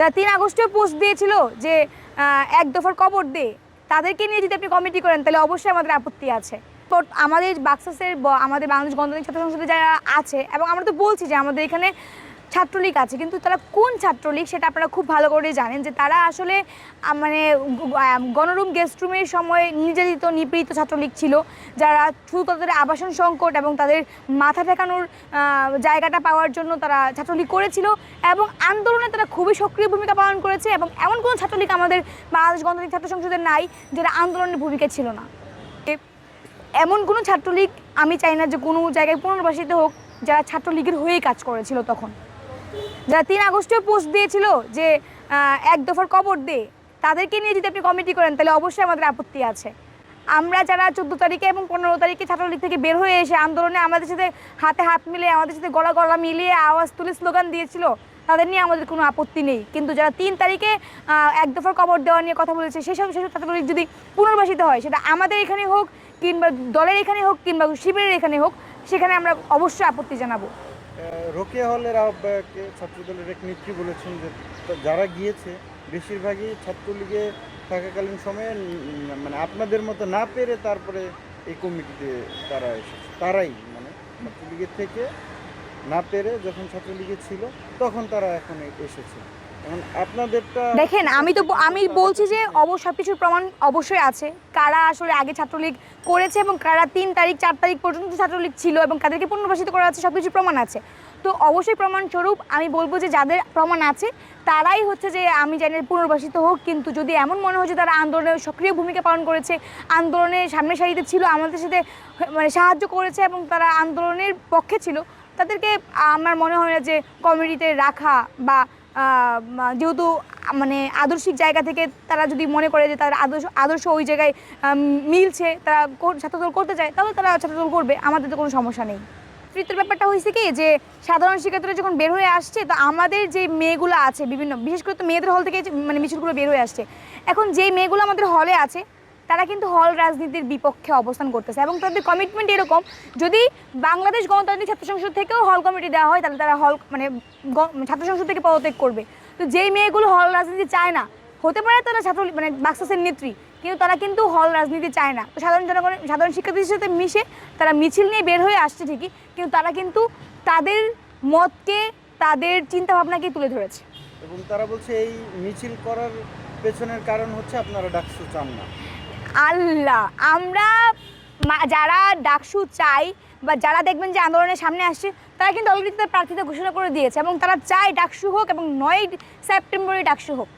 তারা তিন আগস্টে পোস্ট দিয়েছিল যে এক দফার কবর দে। তাদেরকে নিয়ে যদি আপনি কমিটি করেন, তাহলে অবশ্যই আমাদের আপত্তি আছে। তো আমাদের বাক্সাসের আমাদের বাংলাদেশ গণতান্ত্রিক ছাত্র সংসদে যারা আছে, এবং আমরা তো বলছি যে আমাদের এখানে ছাত্রলীগ আছে, কিন্তু তারা কোন ছাত্রলীগ সেটা আপনারা খুব ভালো করে জানেন যে তারা আসলে মানে গণরুম গেস্ট রুমের সময় নির্যাতিত, নিপীড়িত ছাত্রলীগ ছিল, যারা শুধু তাদের আবাসন সংকট এবং তাদের মাথা ঠেকানোর জায়গাটা পাওয়ার জন্য তারা ছাত্রলীগ করেছিল এবং আন্দোলনে তারা খুবই সক্রিয় ভূমিকা পালন করেছে এবং এমন কোনো ছাত্রলীগ আমাদের বাংলাদেশ গণতান্ত্রিক ছাত্র সংসদে নাই যারা আন্দোলনের ভূমিকা ছিল না। এমন কোনো ছাত্রলীগ আমি চাই না যে কোনো জায়গায় পুনর্বাসিত হোক, যারা ছাত্রলীগের হয়েই কাজ করেছিল তখন। যারা তিন আগস্টে পোস্ট দিয়েছিল যে এক দফার কবর দে, তাদেরকে নিয়ে যদি আপনি কমিটি করেন, তাহলে অবশ্যই আমাদের আপত্তি আছে। আমরা যারা চোদ্দ তারিখে এবং পনেরো তারিখে ছাত্রলীগ থেকে বের হয়ে এসে আন্দোলনে আমাদের সাথে হাতে হাত মিলিয়ে, আমাদের সাথে গলা গলা মিলিয়ে আওয়াজ তুলে স্লোগান দিয়েছিল, তাদের নিয়ে আমাদের কোনো আপত্তি নেই। কিন্তু যারা তিন তারিখে এক দফার কবর দেওয়া নিয়ে কথা বলেছে সেসব সেসব ছাত্রলীগ যদি পুনর্বাসিত হয়, সেটা আমাদের এখানে হোক কিংবা দলের এখানে হোক কিংবা শিবিরের এখানে হোক, সেখানে আমরা অবশ্যই আপত্তি জানাব। রোকেয়া হলের আহ্বায়ককে ছাত্রদলের এক নেত্রী বলেছেন যে যারা গিয়েছে, বেশিরভাগই ছাত্রলীগে থাকাকালীন সময়ে মানে আপনাদের মতো না পেরে তারপরে এই কমিটিতে তারা এসেছে। তারাই মানে ছাত্রলীগের থেকে না পেরে যখন ছাত্রলীগে ছিল, তখন তারা এখন এসেছে। দেখেন আমি তো আমি বলছি যে অবশ্য সব কিছুর প্রমাণ অবশ্যই আছে। কারা আসলে আগে ছাত্রলীগ করেছে এবং কারা তিন তারিখ চার তারিখ পর্যন্ত ছাত্রলীগ ছিল এবং তাদেরকে পুনর্বাসিত করা আছে সব কিছুর প্রমাণ আছে। তো অবশ্যই প্রমাণস্বরূপ আমি বলব যে যাদের প্রমাণ আছে তারাই হচ্ছে যে আমি জানি পুনর্বাসিত হোক কিন্তু যদি এমন মনে হয় যে তারা আন্দোলনে সক্রিয় ভূমিকা পালন করেছে আন্দোলনের সামনের সারিতে ছিল আমাদের সাথে মানে সাহায্য করেছে এবং তারা আন্দোলনের পক্ষে ছিল তাদেরকে আমার মনে হয় না যে কমিটিতে রাখা বা যেহেতু মানে আদর্শিক জায়গা থেকে তারা যদি মনে করে যে তার আদর্শ আদর্শ ওই জায়গায় মিলছে, তারা ছাত্রদল করতে চায়, তাহলে তারা ছাত্রদল করবে, আমাদের তো কোনো সমস্যা নেই। তৃতীয় ব্যাপারটা হয়েছে কি যে, সাধারণ শিক্ষার্থীরা যখন বের হয়ে আসছে, তো আমাদের যে মেয়েগুলো আছে বিভিন্ন, বিশেষ করে তো মেয়েদের হল থেকে যে মানে মিছিলগুলো বের হয়ে আসছে, এখন যেই মেয়েগুলো আমাদের হলে আছে তারা কিন্তু হল রাজনীতির বিপক্ষে অবস্থান করতেছে এবং তাদের কমিটমেন্ট এরকম, যদি বাংলাদেশ গণতান্ত্রিক ছাত্র সংসদ থেকেও হল কমিটি দেওয়া হয়, তাহলে তারা হল মানে গ- ছাত্র সংসদ থেকে পদত্যাগ করবে। তো যেই মেয়েগুলো হল রাজনীতি চায় না, হতে পারে তারা ছাত্র মানে বাক্সাসের নেত্রী, কিন্তু তারা কিন্তু হল রাজনীতি চায় না। তো সাধারণ জনগণের সাধারণ শিক্ষার্থীদের সাথে মিশে তারা মিছিল নিয়ে বের হয়ে আসছে ঠিকই, কিন্তু তারা কিন্তু তাদের মতকে, তাদের চিন্তাভাবনাকে তুলে ধরেছে। এবং তারা বলছে এই মিছিল করার পেছনের কারণ হচ্ছে আপনারা ডাকসু চান না। আল্লাহ, আমরা যারা ডাকসু চাই বা যারা দেখবেন যে আন্দোলনের সামনে আসছে, তারা কিন্তু অলরেডি তাদের ঘোষণা করে দিয়েছে এবং তারা চায় ডাকসু হোক এবং নয় সেপ্টেম্বরে ডাকসু হোক।